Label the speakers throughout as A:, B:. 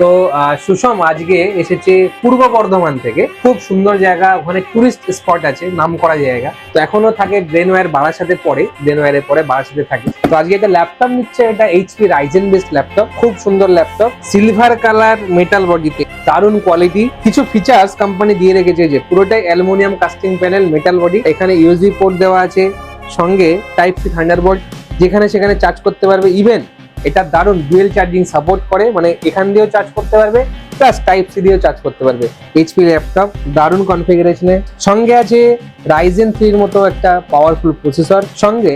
A: তো সুষম আজকে এসেছে পূর্ব বর্ধমান থেকে। খুব সুন্দর জায়গা, ওখানে টুরিস্ট স্পট আছে, নাম করা জায়গা। তো এখনও থাকে গ্রেনওয়ার বারাসাতে পরে গ্রেনওয়ারের পরে বারাসাতে থাকে। তো আজকে একটা ল্যাপটপ নিচ্ছে, এটা এইচপি রাইজেন বেস্ট ল্যাপটপ খুব সুন্দর ল্যাপটপ সিলভার কালার মেটাল বডিতে দারুণ কোয়ালিটি কিছু ফিচার্স কোম্পানি দিয়ে রেখেছে যে, পুরোটাই aluminium casting panel metal body এখানে ইউএসবি পোর্ট দেওয়া আছে, সঙ্গে টাইপ সি থান্ডারবোল্ট যেখানে সেখানে চার্জ করতে পারবে ইভেন এটা দারুণ ডুয়েল চার্জিং সাপোর্ট করে মানে এখান দিয়েও চার্জ করতে পারবে প্লাস টাইপ সি দিয়েও চার্জ করতে পারবে। এইচপি ল্যাপটপ দারুণ কনফিগারেশনে সঙ্গে আছে রাইজেন থ্রির মতো একটা পাওয়ারফুল প্রসেসর সঙ্গে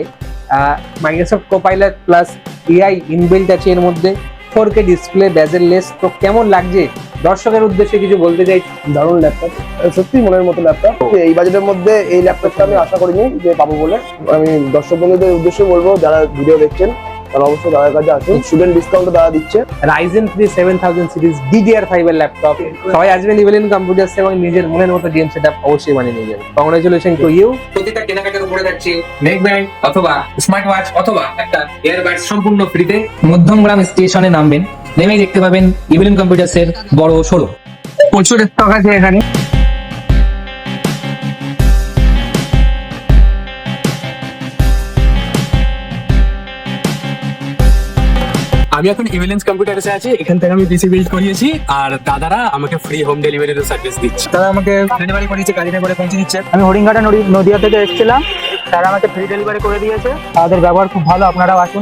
A: Microsoft Copilot plus AI inbuilt আছে এর মধ্যে। Four K display bezel less তো কেমন লাগছে? দর্শকের উদ্দেশ্যে কিছু বলতে চাই।
B: দারুণ ল্যাপটপ সত্যি মনের মতো ল্যাপটপ এই বাজেটের মধ্যে এই ল্যাপটপটা আমি আশা করিনি যে পাবো বলে। আমি দর্শক বন্ধুদের উদ্দেশ্যে বলব, যারা ভিডিও দেখছেন তারা অবশ্যই দাদার কাছে আসুন। স্টুডেন্ট ডিসকাউন্ট দাদা দিচ্ছে।
A: Ryzen three seven thousand series DDR five এর ল্যাপটপ সবাই আসবেন ইভেলিন কম্পিউটার্স এবং নিজের মনের মতো গেম সেট অবশ্যই বানিয়ে নিয়ে যাবেন। কংগ্রেচুলেশন টু ইউ প্রতিটা কেনাকাটার উপরে যাচ্ছে নেক ব্যান্ড অথবা স্মার্ট ওয়াচ অথবা একটা এয়ারবাডস সম্পূর্ণ ফ্রিতে
C: মধ্যমগ্রাম স্টেশনে নামবেন। নেমে দেখতে পাবেন ইভিলিন কম্পিউটার্সের বড় শোরুম
A: প্রচুর স্টক আছে এখানে।
D: আমি এখন ইভিলেন্স কম্পিউটার্সে আছি, এখান থেকে আমি পিসি বিল্ড করিয়েছি, আর দাদারা আমাকে ফ্রি হোম ডেলিভারি সার্ভিস দিচ্ছে।
E: তারা আমাকে ডেলিভারি করিয়েছে গাড়িতে করে পৌঁছে দিচ্ছে। আমি হরিঙ্গাটা নদী- নদিয়া থেকে এসেছিলাম, তারা আমাকে ফ্রি ডেলিভারি করে দিয়েছে। তাদের ব্যবহার খুব ভালো, আপনারাও আসুন।